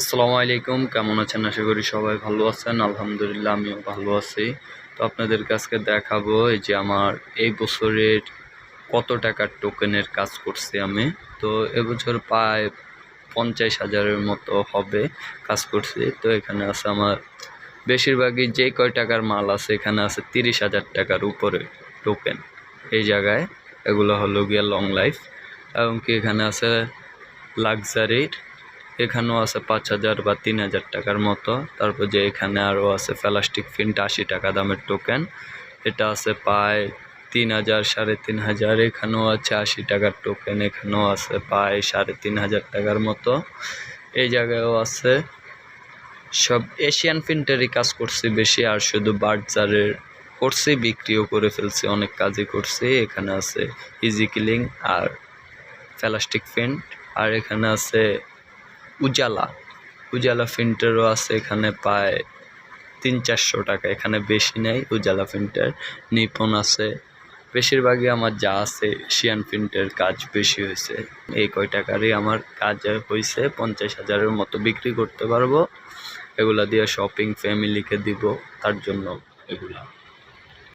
আসসালামু আলাইকুম, কেমন আছেন? আশা করি সবাই ভালো আছেন। আলহামদুলিল্লাহ, আমিও ভালো আছি। তো আপনাদের কাছকে দেখাবো এই যে আমার এই বছরের কত টাকার টোকেনের কাজ করছি আমি। তো এবছর প্রায় পঞ্চাশ হাজারের মতো হবে কাজ করছি। তো এখানে আছে আমার বেশিরভাগই যে কয় টাকার মাল আছে, এখানে আছে তিরিশ হাজার টাকার উপরে টোকেন এই জায়গায় এগুলো হলো গিয়ে লং লাইফ এবং কি এখানে আছে লাক্সারির এখানেও আছে পাঁচ হাজার বা তিন হাজার টাকার মতো। তারপর যে এখানে আরও আছে প্লাস্টিক ফিন্ট আশি টাকা দামের টোকেন এটা আছে পায় তিন হাজার, সাড়ে তিন হাজার। এখানেও আছে আশি টাকার টোকেন এখানেও আছে পায় সাড়ে তিন হাজার টাকার মতো। এই জায়গায়ও আছে। সব এশিয়ান প্রিন্টারই কাজ করছি বেশি, আর শুধু বার্জারের করছি, বিক্রিও করে ফেলছি, অনেক কাজই করছি। এখানে আছে ইজি কিলিং আর প্লাস্টিক ফিন্ট আর এখানে আছে উজালা। উজালা ফিন্টারও আছে, এখানে প্রায় তিন চারশো টাকা। এখানে বেশি নেই উজালা ফিন্টার নিপন আছে। বেশিরভাগই আমার যা আছে এশিয়ান প্রিন্টের কাজ বেশি হয়েছে। এই কয় টাকারই আমার কাজ হয়েছে, পঞ্চাশ হাজারের মতো বিক্রি করতে পারব। এগুলা দিয়ে শপিং ফ্যামিলিকে দিব, তার জন্য এগুলা।